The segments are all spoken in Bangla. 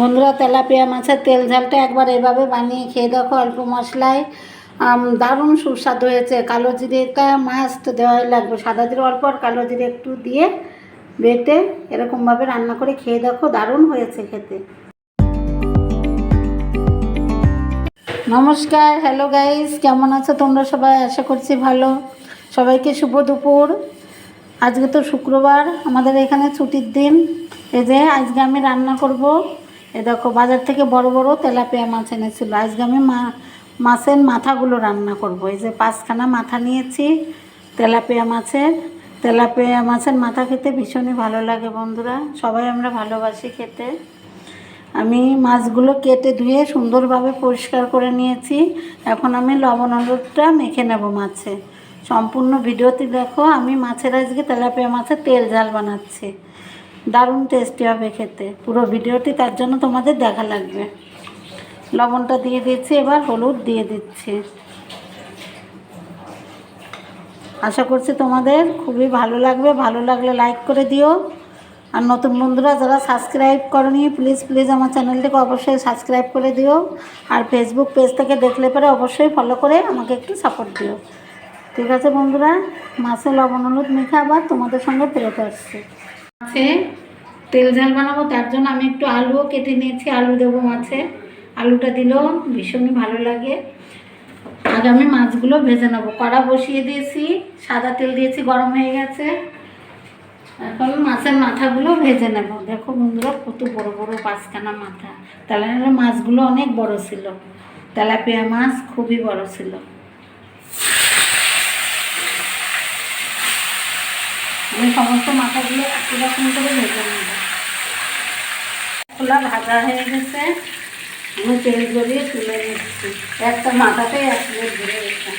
বন্ধুরা, তেলাপিয়া মাছের তেল ঝালটা একবার এভাবে বানিয়ে খেয়ে দেখো, অল্প মশলায়। দারুণ সুস্বাদু হয়েছে। কালো জিরেটা মাস্ট দেওয়াই লাগবে। সাদা জিরে অল্প আর কালো জিরে একটু দিয়ে বেটে এরকমভাবে রান্না করে খেয়ে দেখো, দারুণ হয়েছে খেতে। নমস্কার হ্যালো গাইস কেমন আছো তোমরা সবাই? আশা করছি ভালো। সবাইকে শুভ দুপুর। আজকে তো শুক্রবার, আমাদের এখানে ছুটির দিন। এই যে, আজকে আমি রান্না করব এ দেখো, বাজার থেকে বড় বড় তেলাপিয়া মাছ এনেছিল। আজকে আমি মা, মাছের মাথাগুলো রান্না করব। এই যে পাঁচখানা মাথা নিয়েছি তেলাপিয়া মাছের। তেলাপিয়া মাছের মাথা খেতে ভীষণই ভালো লাগে বন্ধুরা। সবাই আমরা ভালোবাসি খেতে। আমি মাছগুলো কেটে ধুয়ে সুন্দরভাবে পরিষ্কার করে নিয়েছি। এখন আমি লবণ হলুদটা মেখে নেব মাছে। সম্পূর্ণ ভিডিওতে দেখো, আমি মাছের আজকে তেলাপিয়া মাছের তেল ঝাল বানাচ্ছি। দারুণ টেস্টি হবে খেতে। পুরো ভিডিওটি তার জন্য তোমাদের দেখা লাগবে। লবণটা দিয়ে দিচ্ছি এবার হলুদ দিয়ে দিচ্ছি। আশা করছি তোমাদের খুবই ভালো লাগবে। ভালো লাগলে লাইক করে দিও। আর নতুন বন্ধুরা যারা সাবস্ক্রাইব করনি প্লিজ প্লিজ আমার চ্যানেলটিকে অবশ্যই সাবস্ক্রাইব করে দিও। আর ফেসবুক পেজ থেকে দেখলে পরে অবশ্যই ফলো করে আমাকে একটু সাপোর্ট দিও। ঠিক আছে বন্ধুরা? মাছে লবণ, হলুদ মেখে আবার তোমাদের সঙ্গে ফেরত আসছে। মাছে, তেল ঝাল বানাবো, তার জন্য আমি একটু আলুও কেটে নিয়েছি, আলু দেবো মাছে। আলুটা দিলেও ভীষণই ভালো লাগে। আগে আমি মাছগুলো ভেজে নেব। কড়া বসিয়ে দিয়েছি, সাদা তেল দিয়েছি, গরম হয়ে গেছে। এখন মাছের মাথাগুলো ভেজে নেব। দেখো বন্ধুরা, কত বড় বড় পাঁচখানা মাথা। তাহলে মাছগুলো অনেক বড় ছিল। তেলাপিয়া মাছ খুবই বড় ছিল। সমস্ত মাথাগুলো একই রকম করে ভেজে নেব। খোলা ভাজা হয়ে গেছে। আমি তেল জড়িয়ে তুলে নিচ্ছি। একটা মাথাতে এক প্লেট ধরে গেছে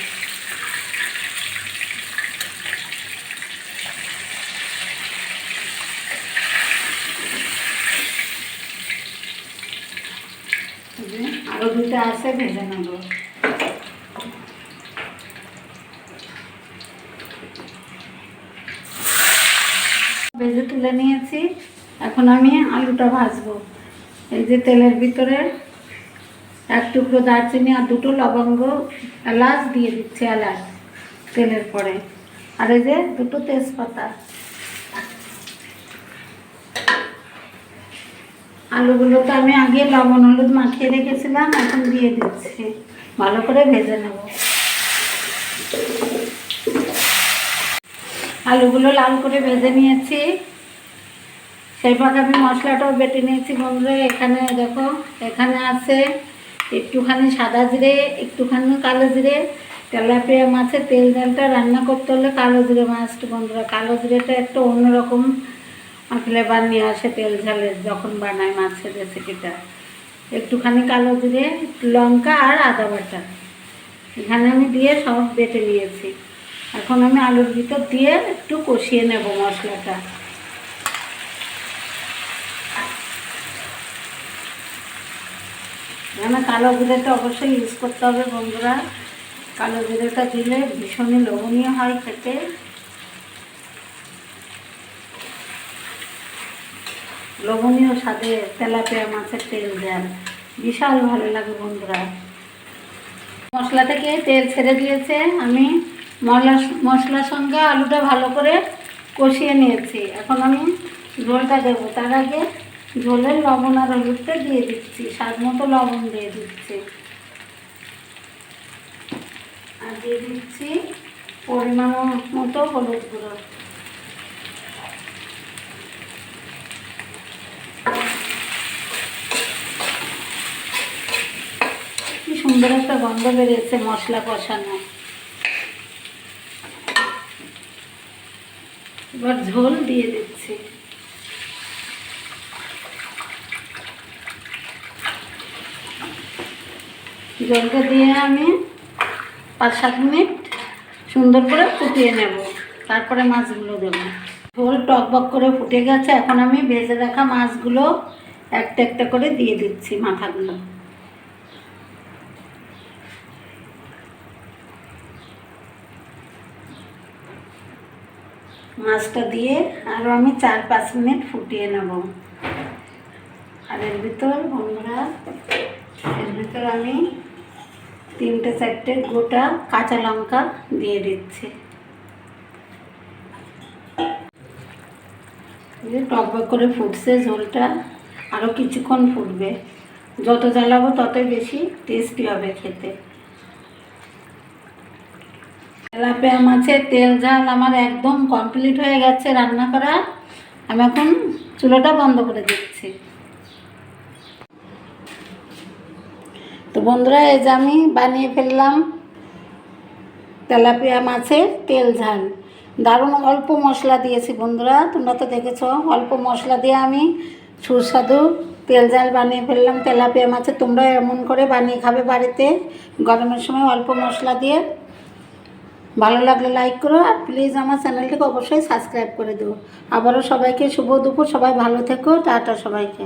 আরও দুটো আছে, ভেজে নেব। ভেজে তুলে নিয়েছি। এখন আমি আলুটা ভাজবো। এই যে তেলের ভিতরে এক টুকরো দারচিনি আর দুটো লবঙ্গ এলাচ দিয়ে দিচ্ছি এলাচ তেলের পরে। আর এই যে দুটো তেজপাতা। আলুগুলো তো আমি আগে লবণ হলুদ মাখিয়ে রেখেছিলাম, এখন দিয়ে দিচ্ছি। ভালো করে ভেজে নেব। আলুগুলো লাল করে ভেজে নিয়েছি। সেই ফাঁকে আমি মশলাটাও বেটে নিয়েছি বন্ধুরা। এখানে দেখো, এখানে আছে একটুখানি সাদা জিরে, একটুখানি কালো জিরে। তেলাপিয়া মাছের তেল ডালটা রান্না করতে হলে কালো জিরে মাছটা বন্ধুরা। কালো জিরেটা একটা অন্যরকম ফ্লেভার নিয়ে আসে তেল ঝালে যখন বানায় মাছের রেসিপিটা একটুখানি কালো জিরে, লঙ্কা আর আদা বাটা। এখানে আমি দিয়ে সব বেটে নিয়েছি। এখন আমি আলুর ভিতর দিয়ে একটু কষিয়ে নেব মশলাটা। এখানে কালো জিরেটা অবশ্যই ইউজ করতে হবে বন্ধুরা। কালো জিরেটা দিলে ভীষণই লোভনীয় হয় খেতে। লবণীয় স্বাদে তেলাপিয়া মাছের তেল দেন। বিশাল ভালো লাগে বন্ধুরা। মশলা থেকে তেল ছেড়ে দিয়েছে। আমি মশলা মশলার সঙ্গে আলুটা ভালো করে কষিয়ে নিয়েছি। এখন আমি ঝোলটা দেবো। তার আগে ঝোলের লবণ আর হলুদটা দিয়ে দিচ্ছি। স্বাদ মতো লবণ দিয়ে দিচ্ছি। আর দিয়ে দিচ্ছি পরিমাণ মতো হলুদ গুঁড়ো। কি সুন্দর একটা গন্ধ বেরিয়েছে মশলা কষানো। এবার ঝোল দিয়ে দিচ্ছি। জলটা দিয়ে আমি পাঁচ সাত মিনিট সুন্দর করে ফুটিয়ে নেব। তারপরে মাছগুলো দেবো। ঝোল টক বক করে ফুটে গেছে। এখন আমি ভেজে রাখা মাছগুলো একটা একটা করে দিয়ে দিচ্ছি মাথাগুলো। মাছটা দিয়ে আরও আমি চার পাঁচ মিনিট ফুটিয়ে নেব। আর এর ভিতর বন্ধুরা, এর ভিতর আমি তিনটে চারটে গোটা কাঁচা লঙ্কা দিয়ে দিচ্ছি। টকবক করে ফুটছে, ঝোলটা আরও কিছুক্ষণ ফুটবে। যত জ্বালাবো ততই বেশি টেস্টি হবে খেতে। তেলাপিয়া মাছের তেল ঝাল আমার একদম কমপ্লিট হয়ে গেছে রান্না করা আমি এখন চুলোটা বন্ধ করে দিচ্ছি। তো বন্ধুরা, এই যে আমি বানিয়ে ফেললাম তেলাপিয়া মাছের তেল ঝাল। দারুণ অল্প মশলা দিয়েছি বন্ধুরা, তোমরা তো দেখেছ, অল্প মশলা দিয়ে আমি সুস্বাদু তেল ঝাল বানিয়ে ফেললাম তেলাপিয়া মাছের তোমরা এমন করে বানিয়ে খাবে বাড়িতে, গরমের সময় অল্প মশলা দিয়ে। ভালো লাগলে লাইক করো আর প্লিজ আমার চ্যানেলটিকে অবশ্যই সাবস্ক্রাইব করে দেবো আবারও সবাইকে শুভ দুপুর, সবাই ভালো থেকো, টাটা সবাইকে।